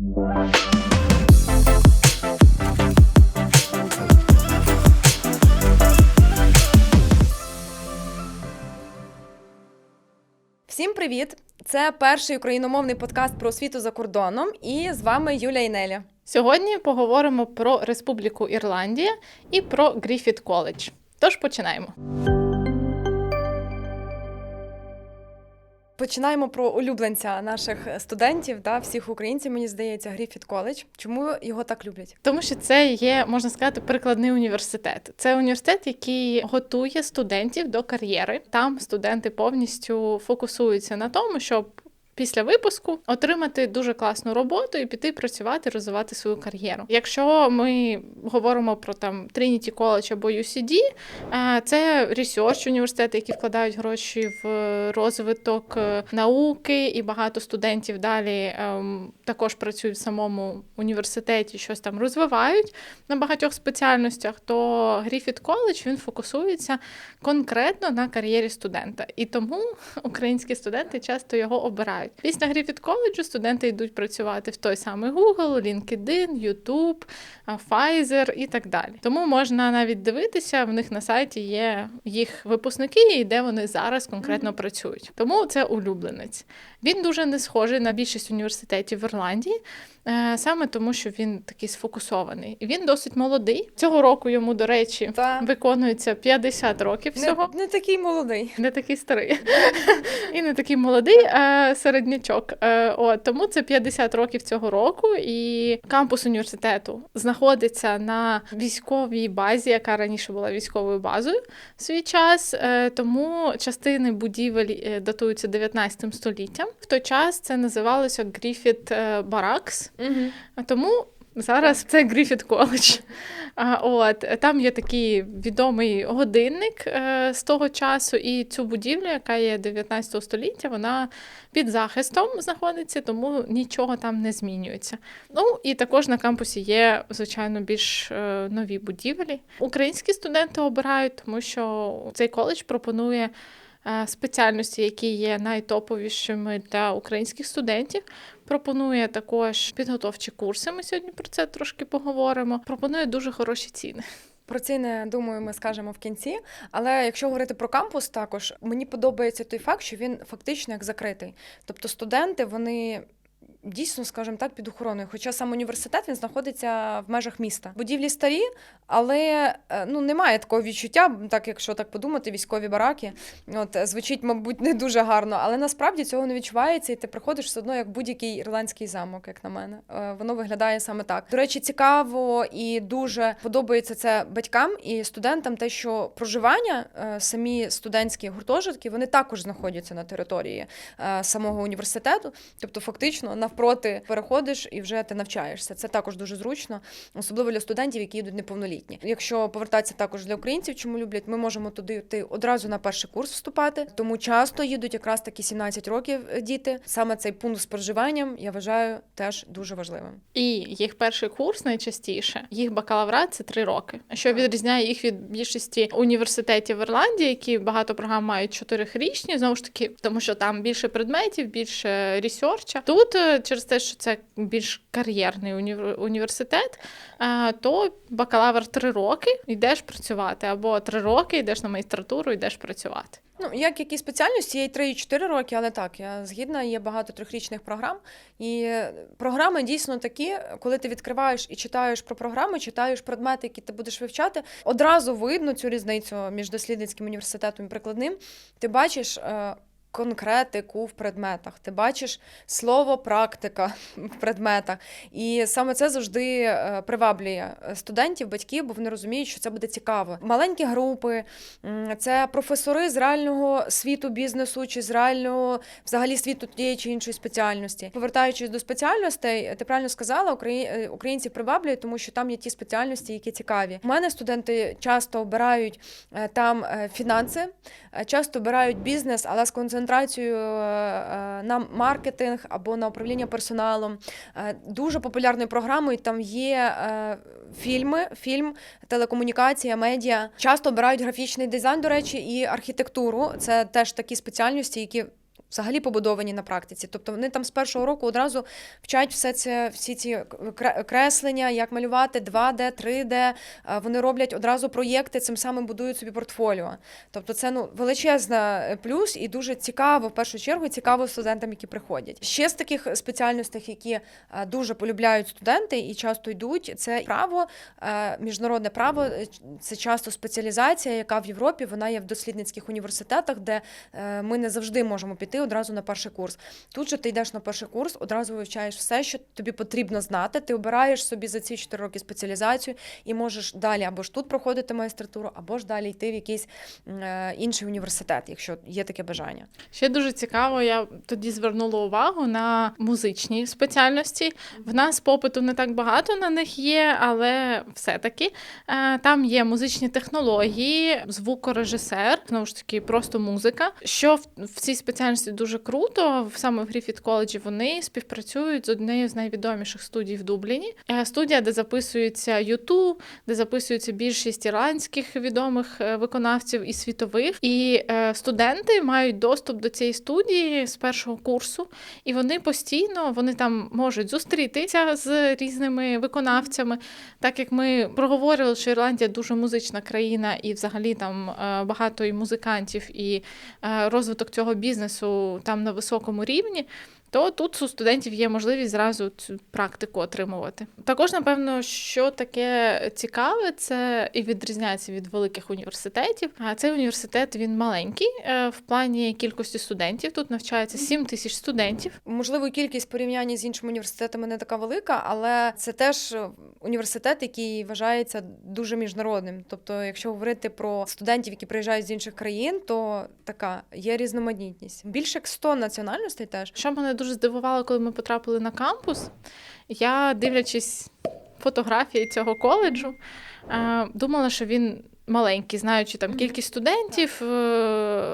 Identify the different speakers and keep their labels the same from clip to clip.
Speaker 1: Всім привіт! Це перший україномовний подкаст про освіту за кордоном. І з вами Юля і Неля.
Speaker 2: Сьогодні поговоримо про Республіку Ірландія і про Гріфіт Коледж. Тож починаємо.
Speaker 1: Починаємо про улюбленця наших студентів, да, всіх українців, мені здається, Гріфіт коледж. Чому його так люблять?
Speaker 2: Тому що це є, можна сказати, прикладний університет. Це університет, який готує студентів до кар'єри. Там студенти повністю фокусуються на тому, щоб після випуску отримати дуже класну роботу і піти працювати, розвивати свою кар'єру. Якщо ми говоримо про там Trinity College або UCD, е, це research університети, які вкладають гроші в розвиток е, науки, і багато студентів далі ем, також працюють в самому університеті, щось там розвивають на багатьох спеціальностях. То Гріфіт Коледж він фокусується конкретно на кар'єрі студента, і тому українські студенти часто його обирають. Після Гріфіт коледжу студенти йдуть працювати в той самий Google, LinkedIn, YouTube, Pfizer і так далі. Тому можна навіть дивитися, в них на сайті є їх випускники і де вони зараз конкретно працюють. Тому це улюбленець. Він дуже не схожий на більшість університетів в Ірландії, саме тому, що він такий сфокусований. І він досить молодий. Цього року йому, до речі,
Speaker 1: Та.
Speaker 2: виконується 50 років всього.
Speaker 1: Не, не такий молодий.
Speaker 2: Не такий старий і не такий молодий, а середнячок. Е, От тому це 50 років цього року, і кампус університету знаходиться на військовій базі, яка раніше була військовою базою в свій час. Е, Тому частини будівель е, датуються 19 століттям. В той час це називалося Гріфіт е, Баракс.
Speaker 1: Угу.
Speaker 2: А Тому зараз це Гріфіт коледж. От там є такий відомий годинник е, з того часу, і цю будівлю, яка є 19 століття, вона під захистом знаходиться, тому нічого там не змінюється. Ну і також на кампусі є, звичайно, більш е, нові будівлі. Українські студенти обирають, тому що цей коледж пропонує. Е, Спеціальності, які є найтоповішими для українських студентів, пропонує також підготовчі курси. Ми сьогодні про це трошки поговоримо. Пропонує дуже хороші ціни.
Speaker 1: Про ціни, думаю, ми скажемо в кінці. Але якщо говорити про кампус, також мені подобається той факт, що він фактично як закритий. Тобто студенти вони. Дійсно, скажімо так, під охороною. Хоча сам університет він знаходиться в межах міста. Будівлі старі, але е, ну немає такого відчуття, так якщо так подумати, військові бараки. От е, звучить, мабуть, не дуже гарно, але насправді цього не відчувається, і ти приходиш все одно як будь-який ірландський замок, як на мене. Е, Воно виглядає саме так. До речі, цікаво і дуже подобається це батькам і студентам, те, що проживання самі студентські гуртожитки вони також знаходяться на території самого університету. Тобто, фактично, навпроти переходиш і вже ти навчаєшся. Це також дуже зручно, особливо для студентів, які їдуть неповнолітні. Якщо повертатися також для українців, чому люблять, ми можемо туди йти одразу на перший курс вступати. Тому часто їдуть якраз такі 17 років е, діти. Саме цей пункт з проживанням я вважаю теж дуже важливим.
Speaker 2: І їх перший курс найчастіше, їх бакалаврат це три роки. Що відрізняє їх від більшості університетів в Ірландії, які багато програм мають чотирирічні, знову ж таки, тому що там більше предметів, більше ресерча. Тут е, через те, що це більш кар'єрний універ- університет, е, то бакалавр три роки йдеш працювати, або три роки йдеш на магістратуру, йдеш працювати.
Speaker 1: Ну, як які спеціальності, є і 3 і 4 роки, але так, я згідна, є багато трьохрічних програм. І програми дійсно такі, коли ти відкриваєш і читаєш про програми, читаєш предмети, які ти будеш вивчати, одразу видно цю різницю між дослідницьким університетом і прикладним. Ти бачиш. Е, Конкретику в предметах, ти бачиш слово практика в предметах, і саме це завжди е, приваблює студентів, батьків, бо вони розуміють, що це буде цікаво. Маленькі групи, це професори з реального світу бізнесу чи з реального взагалі світу тієї чи іншої спеціальності. Повертаючись до спеціальностей, ти правильно сказала, украї- е, українці приваблюють, тому що там є ті спеціальності, які цікаві. У мене студенти часто обирають е, там е, фінанси, е, часто обирають бізнес, але з концентрацією е, е, на маркетинг або на управління персоналом. Е, Дуже популярною програмою там є фільми, фільм, телекомунікація, медіа. Часто обирають графічний дизайн, до речі, і архітектуру. Це теж такі спеціальності, які взагалі побудовані на практиці. Тобто вони там з першого року одразу вчать все це, всі ці креслення, як малювати 2D, 3D. е, Вони роблять одразу проєкти, цим самим будують собі портфоліо. Тобто це ну величезна е, плюс і дуже цікаво, в першу чергу, цікаво студентам, які приходять. Ще з таких спеціальностей, які е, дуже полюбляють студенти і часто йдуть, це право, міжнародне право. Це часто спеціалізація, яка в Європі вона є в дослідницьких університетах, де ми не завжди можемо піти одразу на перший курс. Тут же ти йдеш на перший курс, одразу вивчаєш все, що тобі потрібно знати. Ти обираєш собі за ці 4 роки спеціалізацію і можеш далі або ж тут проходити магістратуру, або ж далі йти в якийсь е, інший університет, якщо є таке бажання.
Speaker 2: Ще дуже цікаво, я тоді звернула увагу на музичні спеціальності. В нас попиту не так багато на них є, але все-таки е, там є музичні технології, звукорежисер, знову ж таки, просто музика. Що в, в цій спеціальності дуже круто, в- саме в Гріфіт коледжі вони співпрацюють з однією з найвідоміших студій в Дубліні. Е, Студія, де записується Юту, де записується більшість іранських відомих е, виконавців і світових. І е, студенти мають доступ до цієї студії з першого курсу, і вони постійно вони там можуть зустрітися з різними виконавцями. Так як ми проговорювали, що Ірландія дуже музична країна, і взагалі там багато і музикантів, і розвиток цього бізнесу там на високому рівні. То тут у студентів є можливість зразу цю практику отримувати. Також, напевно, що таке цікаве, це і відрізняється від великих університетів. А цей університет він маленький е, в плані кількості студентів. Тут навчається 7 тисяч студентів.
Speaker 1: Можливо, кількість в порівнянні з іншими університетами не така велика, але це теж е, університет, який вважається дуже міжнародним. Тобто, якщо говорити про студентів, які приїжджають з інших країн, то така є різноманітність. Більше як 100 національностей теж.
Speaker 2: Що мене дуже здивувало, коли ми потрапили на кампус, я дивлячись фотографії цього коледжу, е, думала, що він маленький, знаючи там кількість студентів,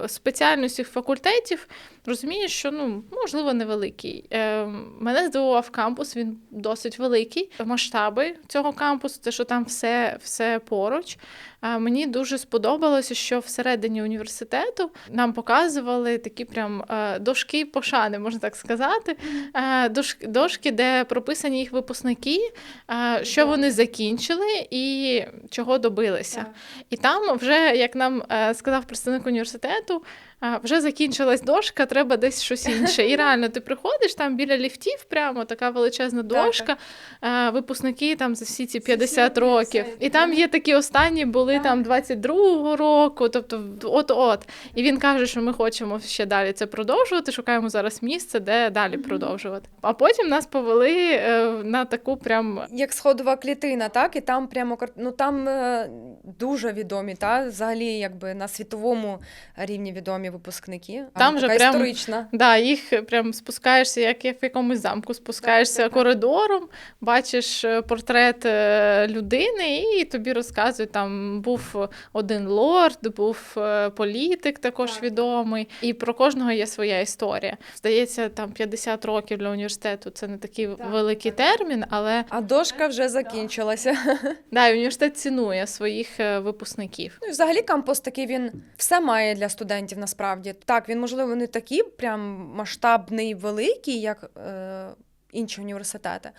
Speaker 2: спеціальності факультетів, розумієш, що ну можливо невеликий. Е, Мене здивував кампус, він досить великий. Масштаби цього кампусу, те, що там все, все поруч. Е, Мені дуже сподобалося, що всередині університету нам показували такі прям е, дошки пошани, можна так сказати. Е, дош- Дошки, де прописані їх випускники, е, що вони закінчили і чого добилися. І там вже, як нам е, сказав представник університету, вже закінчилась дошка, треба десь щось інше. І реально, ти приходиш там біля ліфтів, прямо така величезна дошка, випускники там за всі ці 50 років. І там є такі останні були там 22-го року, тобто от-от. І він каже, що ми хочемо ще далі це продовжувати. Шукаємо зараз місце, де далі продовжувати. А потім нас повели е, на таку прям
Speaker 1: Як сходова клітина, так і там прямо ну там е, дуже відомі, та взагалі, якби на світовому рівні відомі випускники. А
Speaker 2: Там
Speaker 1: така
Speaker 2: прям-
Speaker 1: історична.
Speaker 2: Да, їх прям спускаєшся, як, як в якомусь замку, спускаєшся
Speaker 1: Так, так, так.
Speaker 2: коридором, бачиш е, портрет е, людини, і тобі розказують, там був один лорд, був е, політик також
Speaker 1: Так.
Speaker 2: відомий, і про кожного є своя історія. Здається, там 50 років для університету це не такий великий термін, але
Speaker 1: А дошка вже закінчилася.
Speaker 2: да, і університет цінує своїх випускників.
Speaker 1: Ну і взагалі кампус такий він все має для студентів насправді. Так, він можливо не такий прям масштабний, великий, як е, інші університети,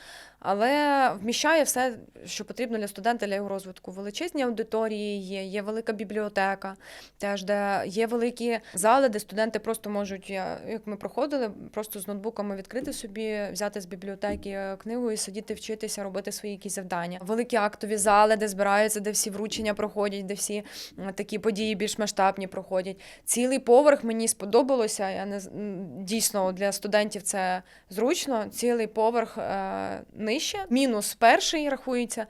Speaker 1: але вміщає все, що потрібно для студента для його розвитку. Величезні аудиторії є, є велика бібліотека, теж де є великі зали, де студенти просто можуть, як ми проходили, просто з ноутбуками відкрити собі, взяти з бібліотеки книгу і сидіти, вчитися, робити свої якісь завдання. Великі актові зали, де збираються, де всі вручення проходять, де всі такі події більш масштабні проходять. Цілий поверх мені сподобалося. Я не дійсно для студентів це зручно. Цілий поверх е, нижче, мінус перший рахується.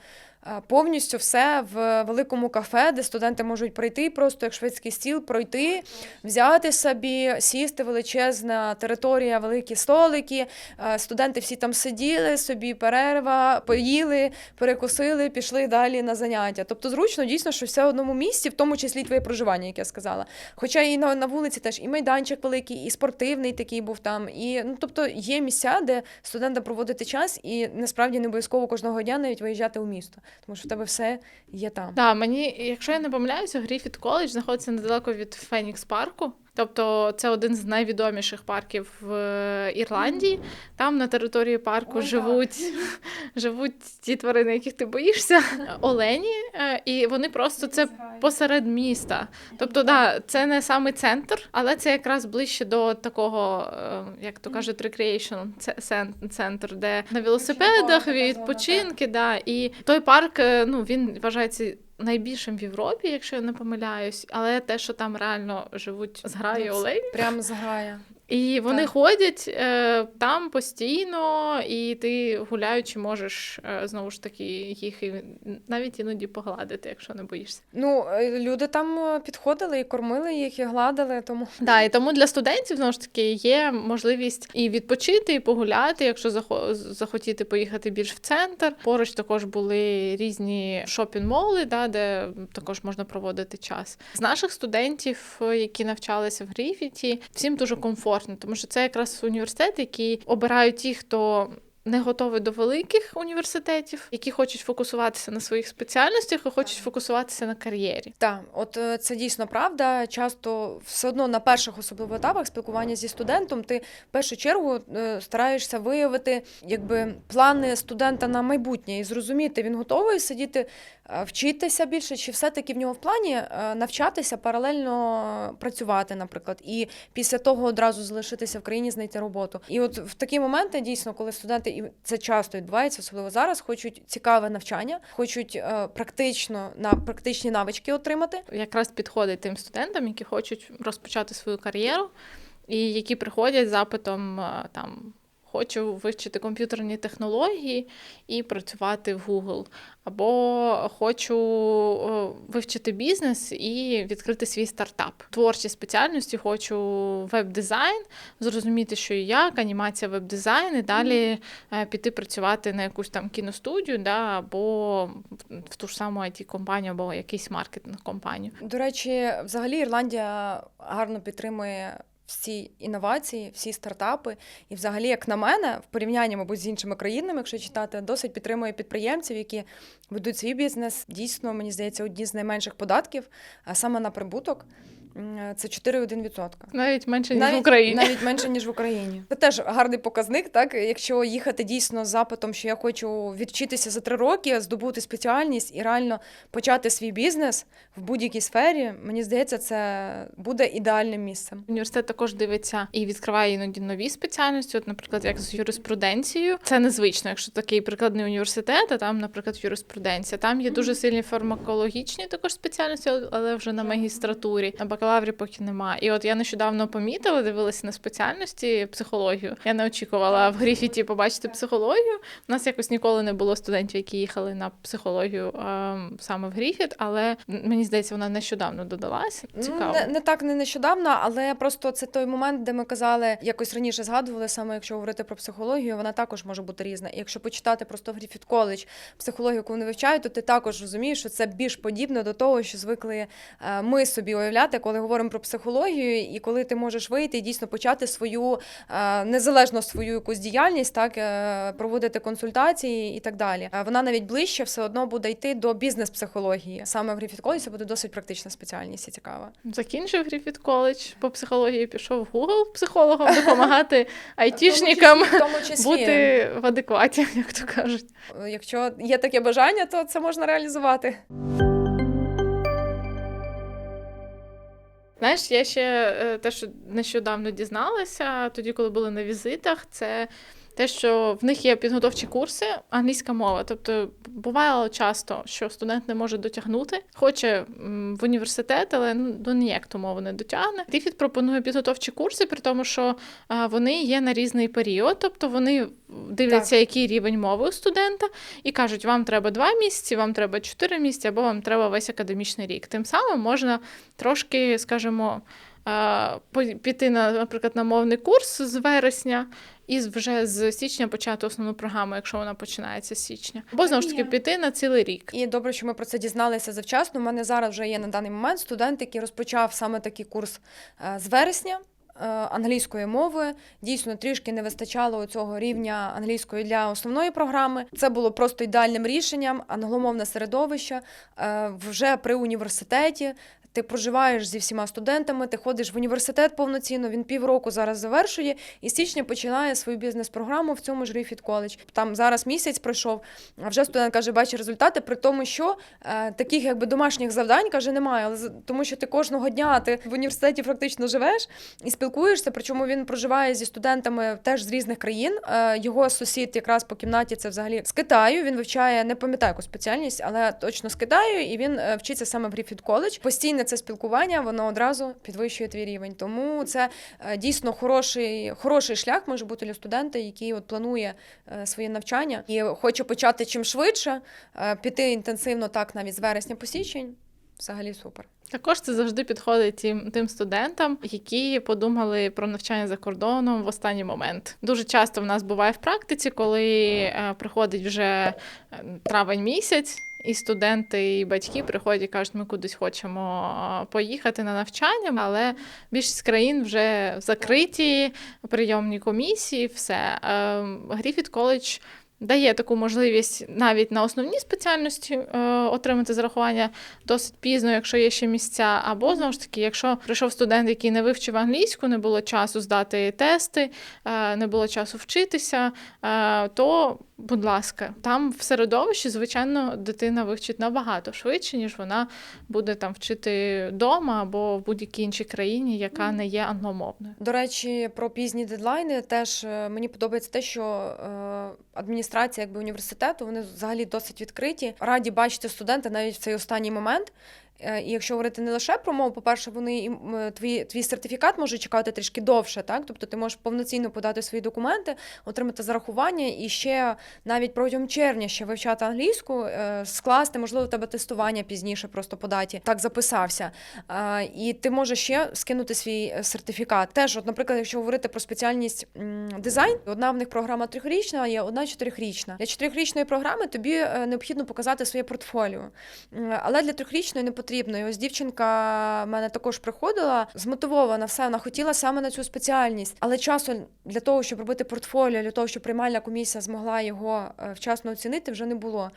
Speaker 1: Е, Повністю все в великому кафе, де студенти можуть прийти, просто як шведський стіл, пройти, взяти собі, сісти величезна територія, великі столики. Е, Студенти всі там сиділи, собі перерва, поїли, перекусили, пішли далі на заняття. Тобто зручно дійсно, що все в одному місці, в тому числі твоє проживання, як я сказала. Хоча і на, на вулиці теж і майданчик великий, і спортивний такий був там. І ну тобто є місця, де студентам проводити час, і насправді не обов'язково кожного дня навіть виїжджати у місто, тому що в тебе все є там.
Speaker 2: Да, мені, якщо я не помиляюся, Гріфіт коледж знаходиться недалеко від Фенікс парку. Тобто це один з найвідоміших парків в е, Ірландії. Там на території парку
Speaker 1: Ой, так.
Speaker 2: живуть, живуть ті тварини, яких ти боїшся, олені, е, і вони просто це посеред міста. Тобто, да, це не саме центр, але це якраз ближче до такого, е, як то кажуть, recreation центр, де на велосипедах відпочинки. Да, і той парк, ну він вважається. Найбільшим в Європі, якщо я не помиляюсь, але те, що там реально живуть зграї
Speaker 1: Ну,
Speaker 2: оленів,
Speaker 1: Прям зграя.
Speaker 2: І вони
Speaker 1: Так.
Speaker 2: ходять е, там постійно, і ти гуляючи можеш е, знову ж таки їх і навіть іноді погладити, якщо не боїшся.
Speaker 1: Ну, е, люди там е, підходили і кормили їх, і гладили, тому
Speaker 2: Да, і тому для студентів знову ж таки є можливість і відпочити, і погуляти, якщо захо- захотіти поїхати більш в центр. Поруч також були різні шопінг-моли, да, де також можна проводити час. З наших студентів, е, які навчалися в Гріфіті, всім дуже комфортно, тому що це якраз університет, який обирають ті, хто. Не готовий до великих університетів, які хочуть фокусуватися на своїх спеціальностях і хочуть фокусуватися на кар'єрі.
Speaker 1: Так, от е, це дійсно правда. Часто все одно на перших особливо етапах спілкування зі студентом ти в першу чергу е, стараєшся виявити якби плани студента на майбутнє і зрозуміти, він готовий сидіти, е, вчитися більше, чи все-таки в нього в плані навчатися паралельно працювати, наприклад, і після того одразу залишитися в країні, знайти роботу. І от в такі моменти дійсно, коли студенти, і це часто відбувається, особливо зараз, хочуть цікаве навчання, хочуть е, практично на практичні навички отримати.
Speaker 2: якраз підходить тим студентам, які хочуть розпочати свою кар'єру, і які приходять запитом е, там. Хочу вивчити комп'ютерні технології і працювати в Google. Або хочу е, вивчити бізнес і відкрити свій стартап. Творчі спеціальності хочу веб-дизайн, зрозуміти, що і як, анімація веб-дизайн, і далі е, піти працювати на якусь там кіностудію, да, або в ту ж саму it компанію або якийсь маркетинг компанію.
Speaker 1: До речі, взагалі Ірландія гарно підтримує. Всі інновації, всі стартапи, і взагалі, як на мене, в порівнянні, мабуть, з іншими країнами, якщо читати, досить підтримує підприємців, які ведуть свій бізнес. Дійсно, мені здається, одні з найменших податків, а саме на прибуток це 4,1%.
Speaker 2: Навіть менше ніж
Speaker 1: навіть,
Speaker 2: в Україні.
Speaker 1: Навіть менше, ніж в Україні. Це теж гарний показник, так? Якщо їхати дійсно з запитом, що я хочу відвчитися за три роки, здобути спеціальність і реально почати свій бізнес в будь-якій сфері, мені здається, це буде ідеальним місцем.
Speaker 2: Університет також дивиться і відкриває іноді нові спеціальності. От, наприклад, як з юриспруденцією. Це незвично, якщо такий прикладний університет, а там, наприклад, юриспруденція. Там є дуже сильні фармакологічні також спеціальності, але вже на магістратурі. На бакалаврі поки нема. І от я нещодавно помітила, дивилася на спеціальності психологію. Я не очікувала в Гріфіті побачити психологію. У нас якось ніколи не було студентів, які їхали на психологію ем, саме в Гріфіт, але мені здається, вона нещодавно додалася. Цікаво.
Speaker 1: Ну, не, не так не нещодавно, але просто це той момент, де ми казали, якось раніше згадували, саме якщо говорити про психологію, вона також може бути різна. І якщо почитати просто в Гріфіт коледж психологію, яку вони вивчають, то ти також розумієш, що це більш подібно до того, що звикли е, ми собі уявляти, коли говоримо про психологію, і коли ти можеш вийти і дійсно почати свою е, незалежно свою якусь діяльність, так е, проводити консультації і так далі. Е, Вона навіть ближче все одно буде йти до бізнес-психології. Саме в Гріфіт коледж це буде досить практична спеціальність і цікава.
Speaker 2: Закінчив Гріфіт коледж по психології, пішов в Google психологом допомагати айтішникам бути в адекваті, як то кажуть.
Speaker 1: якщо є таке бажання, то це можна реалізувати.
Speaker 2: Знаєш, я ще е, те, що нещодавно дізналася, тоді, коли були на візитах, це те, що в них є підготовчі курси англійська мова. Тобто бувало часто, що студент не може дотягнути, хоче в університет, але ну до ніяк ту мову не дотягне. Ріфіт пропонує підготовчі курси, при тому, що а, вони є на різний період, тобто вони дивляться, який рівень мови у студента, і кажуть, вам треба два місяці, вам треба чотири місяці, або вам треба весь академічний рік. Тим самим можна трошки, скажімо, піти на, наприклад, на мовний курс з вересня. І вже з січня почати основну програму, якщо вона починається з січня. Або знову ж таки піти на цілий рік.
Speaker 1: І добре, що ми про це дізналися завчасно. У мене зараз вже є на даний момент студент, який розпочав саме такий курс е, з вересня. е, Англійської мови дійсно трішки не вистачало цього рівня англійської для основної програми. Це було просто ідеальним рішенням. Англомовне середовище е, вже при університеті. Ти проживаєш зі всіма студентами, ти ходиш в університет повноцінно. Він півроку зараз завершує і з січня починає свою бізнес-програму в цьому ж Griffith College. Там зараз місяць пройшов, а вже студент каже, бачить результати, при тому, що е, таких якби домашніх завдань каже немає. Але тому, що ти кожного дня ти в університеті фактично живеш і спілкуєшся. Причому він проживає зі студентами теж з різних країн. Е, Його сусід якраз по кімнаті це взагалі з Китаю. Він вивчає, не пам'ятаю яку спеціальність, але точно з Китаю, і він е, вчиться саме в Griffith College. Постійне це спілкування, воно одразу підвищує твій рівень. Тому це е, дійсно хороший, хороший шлях може бути для студента, який от планує е, своє навчання і хоче почати чим швидше, е, піти інтенсивно так навіть з вересня по січень. Взагалі супер.
Speaker 2: Також це завжди підходить тим, тим студентам, які подумали про навчання за кордоном в останній момент. Дуже часто в нас буває в практиці, коли е, приходить вже е, травень місяць. І студенти, і батьки приходять і кажуть, ми кудись хочемо е, поїхати на навчання, але більшість країн вже закриті, прийомні комісії, все. Гріфіт коледж дає таку можливість навіть на основні спеціальності е, отримати зарахування досить пізно, якщо є ще місця. Або знову ж таки, якщо прийшов студент, який не вивчив англійську, не було часу здати тести, е, не було часу вчитися, е, то. Будь ласка, там в середовищі, звичайно, дитина вивчить набагато швидше, ніж вона буде там вчити вдома або в будь-якій іншій країні, яка не є англомовною.
Speaker 1: До речі, про пізні дедлайни теж е, мені подобається те, що е, адміністрація якби університету вони взагалі досить відкриті. Раді бачити студента навіть в цей останній момент. Е, І якщо говорити не лише про мову, по-перше, вони е, твій, твій сертифікат може чекати трішки довше, так? Тобто ти можеш повноцінно подати свої документи, отримати зарахування і ще навіть протягом червня ще вивчати англійську, е, скласти, можливо, тебе тестування пізніше просто по даті. Так записався. І ти можеш ще скинути свій сертифікат. Теж, от, наприклад, якщо говорити про спеціальність дизайн, одна в них програма трьохрічна, є одна чотирьохрічна. Для чотирьохрічної програми тобі необхідно показати своє портфоліо. Але для трьохрічної не потрібно. І ось дівчинка мене також приходила, змотивована, все, вона хотіла саме на цю спеціальність. Але часу для того, щоб робити портфоліо, для того, щоб приймальна комісія змогла його е, вчасно оцінити, вже не було.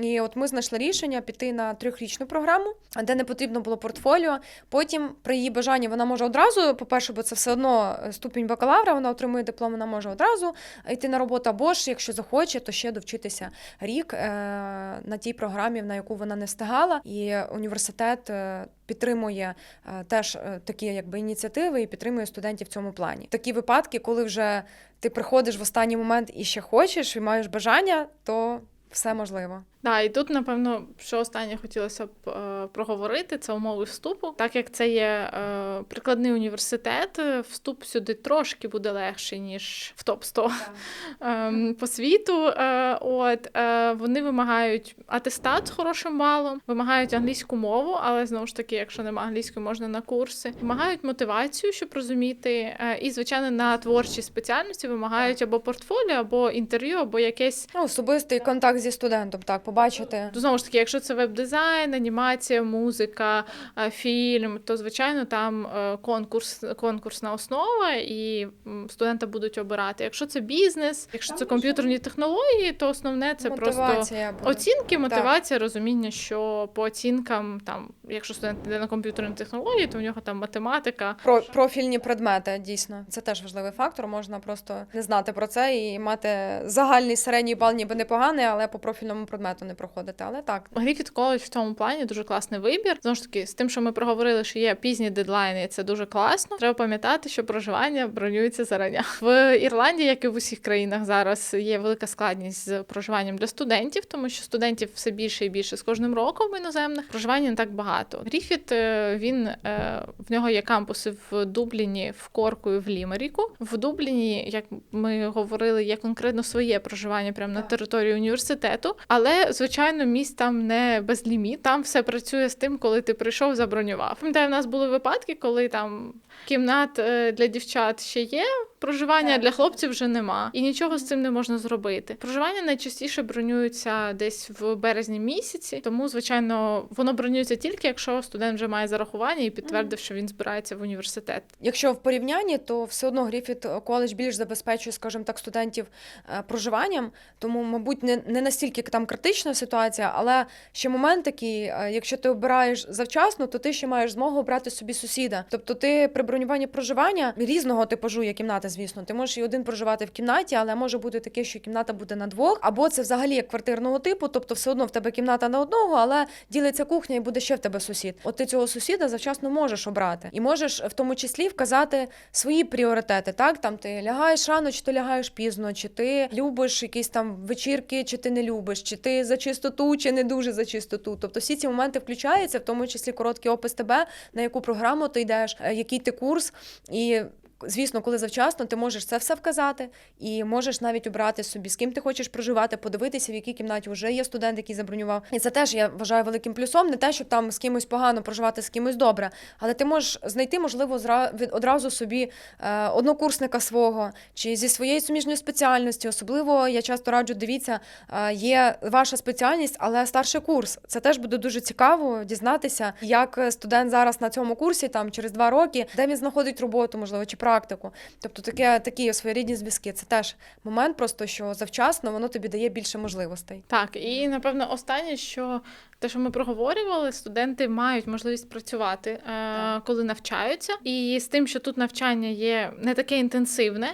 Speaker 1: І от ми знайшли рішення піти на трьохрічну програму, де не потрібно було портфоліо. Потім, при її бажанні, вона може одразу, по-перше, бо це все одно е, ступінь бакалавра, вона отримує диплом, вона може одразу йти на роботу, або ж, якщо захоче, то ще довчитися рік е, на тій програмі, на яку вона не встигала. І університет е, підтримує е, теж е, такі якби ініціативи і підтримує студентів в цьому плані. Такі випадки, коли вже ти приходиш в останній момент і ще хочеш, і маєш бажання, то все можливо.
Speaker 2: Да, і тут, напевно, що останнє хотілося б е, проговорити, це умови вступу. Так як це є е, прикладний університет, е, вступ сюди трошки буде легший, ніж в топ 100 ем, по світу. Е, от е, вони вимагають атестат з хорошим балом, вимагають англійську мову, але знову ж таки, якщо немає англійської, можна на курси. Вимагають мотивацію, щоб розуміти. е, і, звичайно, на творчі спеціальності вимагають або портфоліо, або інтерв'ю, або якесь
Speaker 1: Ну, особистий контакт зі студентом, так, побачити.
Speaker 2: Ну, Знову ж таки, якщо це веб-дизайн, анімація, музика, фільм, то звичайно там е, конкурс, конкурсна основа, і м, студенти будуть обирати. Якщо це бізнес, якщо це комп'ютерні технології, то основне це просто
Speaker 1: буде.
Speaker 2: оцінки, мотивація, розуміння, що по оцінкам, там, якщо студент йде на комп'ютерні технології, то в нього там математика.
Speaker 1: Про профільні предмети дійсно це теж важливий фактор. Можна просто не знати про це і мати загальний середній бал, ніби непоганий, але по профільному предмету не проходити. Але так
Speaker 2: Гріфіт коледж в цьому плані дуже класний вибір. Знову ж таки, з тим, що ми проговорили, що є пізні дедлайни, і це дуже класно. Треба пам'ятати, що проживання бронюється зарані. В Ірландії, як і в усіх країнах, зараз є велика складність з проживанням для студентів, тому що студентів все більше і більше з кожним роком іноземних. Проживання не так багато. Гріфіт е, він е, в нього є кампуси в Дубліні, в Корку і в Лімеріку. В Дубліні, як ми говорили, є конкретно своє проживання прямо на території університету, але звичайно місць там не безліміт. Там все працює з тим, коли ти прийшов, забронював. Пам'ятаю, в нас були випадки, коли там кімнат е, для дівчат ще є. Проживання для хлопців вже нема, і нічого з цим не можна зробити. Проживання найчастіше бронюється десь в березні місяці, тому звичайно воно бронюється тільки якщо студент вже має зарахування і підтвердив, що він збирається в університет.
Speaker 1: Якщо в порівнянні, то все одно Гріфіт коледж більш забезпечує, скажімо так, студентів е, проживанням, тому, мабуть, не, не настільки там критична ситуація, але ще момент такий: е, якщо ти обираєш завчасно, то ти ще маєш змогу обрати собі сусіда. Тобто, ти при бронюванні проживання різного типажу є кімната, звісно. Ти можеш і один проживати в кімнаті, але може бути таке, що кімната буде на двох, або це взагалі як квартирного типу, тобто все одно в тебе кімната на одного, але ділиться кухня і буде ще в тебе сусід. От ти цього сусіда завчасно можеш обрати, і можеш в тому числі вказати свої пріоритети. Так там ти лягаєш рано, чи ти лягаєш пізно, чи ти любиш якісь там вечірки, чи ти не любиш, чи ти за чистоту, чи не дуже за чистоту. Тобто всі ці моменти включаються, в тому числі короткий опис тебе, на яку програму ти йдеш, е, який ти курс і. Звісно, коли завчасно, ти можеш це все вказати і можеш навіть обрати собі, з ким ти хочеш проживати, подивитися, в якій кімнаті вже є студент, який забронював. І це теж я вважаю великим плюсом. Не те, щоб там з кимось погано проживати, з кимось добре, але ти можеш знайти, можливо, одразу собі е, однокурсника свого чи зі своєї суміжної спеціальності. Особливо я часто раджу дивіться, е, є ваша спеціальність, але старший курс. Це теж буде дуже цікаво дізнатися, як студент зараз на цьому курсі, там через два роки, де він знаходить роботу, можливо, чи практику. Тобто таке такі своєрідні зв'язки. Це теж момент, просто що завчасно воно тобі дає більше можливостей.
Speaker 2: Так, і напевно останнє, що те, що ми проговорювали, студенти мають можливість працювати, е, коли навчаються. І з тим, що тут навчання є не таке інтенсивне,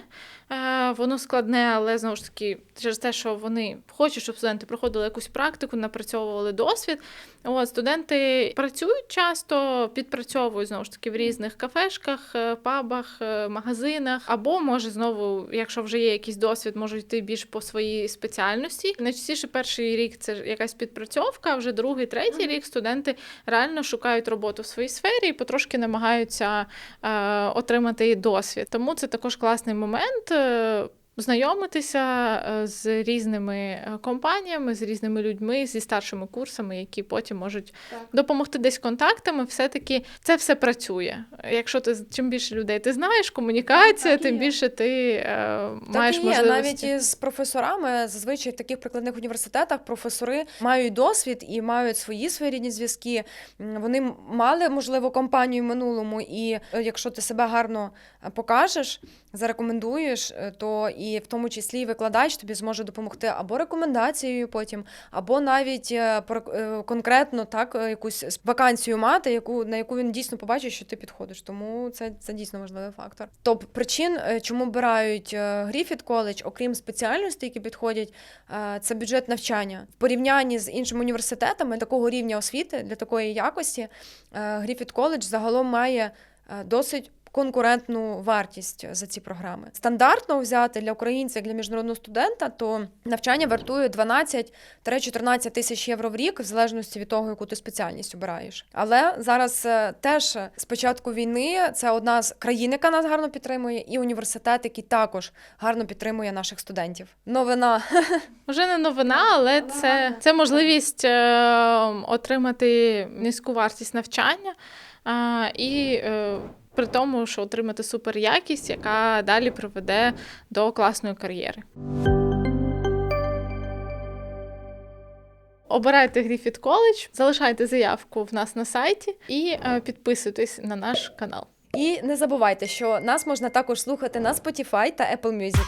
Speaker 2: е, воно складне, але знову ж таки, через те, що вони хочуть, щоб студенти проходили якусь практику, напрацьовували досвід. От студенти працюють часто, підпрацьовують знову ж таки в різних кафешках, е, пабах, магазинах, або може знову, якщо вже є якийсь досвід, можуть йти більш по своїй спеціальності. Найчастіше перший рік це якась підпрацьовка, а вже другий, третій рік студенти реально шукають роботу в своїй сфері і потрошки намагаються е, отримати досвід. Тому це також класний момент. Знайомитися е, з різними е, компаніями, з різними людьми, зі старшими курсами, які потім можуть допомогти десь контактами. Все-таки це все працює. Якщо ти чим більше людей ти знаєш, комунікація,
Speaker 1: Так і
Speaker 2: тим більше ти е, маєш
Speaker 1: і є.
Speaker 2: можливості.
Speaker 1: Навіть із професорами зазвичай в таких прикладних університетах професори мають досвід і мають свої своєрідні зв'язки. Вони мали можливо компанію в минулому, і якщо ти себе гарно покажеш, зарекомендуєш, то і в тому числі викладач тобі зможе допомогти або рекомендацією потім, або навіть е, е, конкретно так е, якусь вакансію мати, яку на яку він дійсно побачить, що ти підходиш. Тому це, це дійсно важливий фактор. Топ причин, чому обирають е, Гріфіт коледж, окрім спеціальностей, які підходять, це бюджет навчання в порівнянні з іншими університетами такого рівня освіти для такої якості. Гріфіт коледж загалом має досить. Конкурентну вартість за ці програми стандартно взяти для українця, як для міжнародного студента, то навчання вартує 12-14 тисяч євро в рік, в залежності від того, яку ти спеціальність обираєш. Але зараз е, теж з початку війни це одна з країн, яка нас гарно підтримує, і університет, який також гарно підтримує наших студентів. Новина
Speaker 2: Вже не новина, але це, це можливість е, отримати низьку вартість навчання е, і е, при тому, що отримати супер якість, яка далі приведе до класної кар'єри. Обирайте Гріфіт коледж, залишайте заявку в нас на сайті і е, підписуйтесь на наш канал.
Speaker 1: І не забувайте, що нас можна також слухати на Spotify та Apple Music.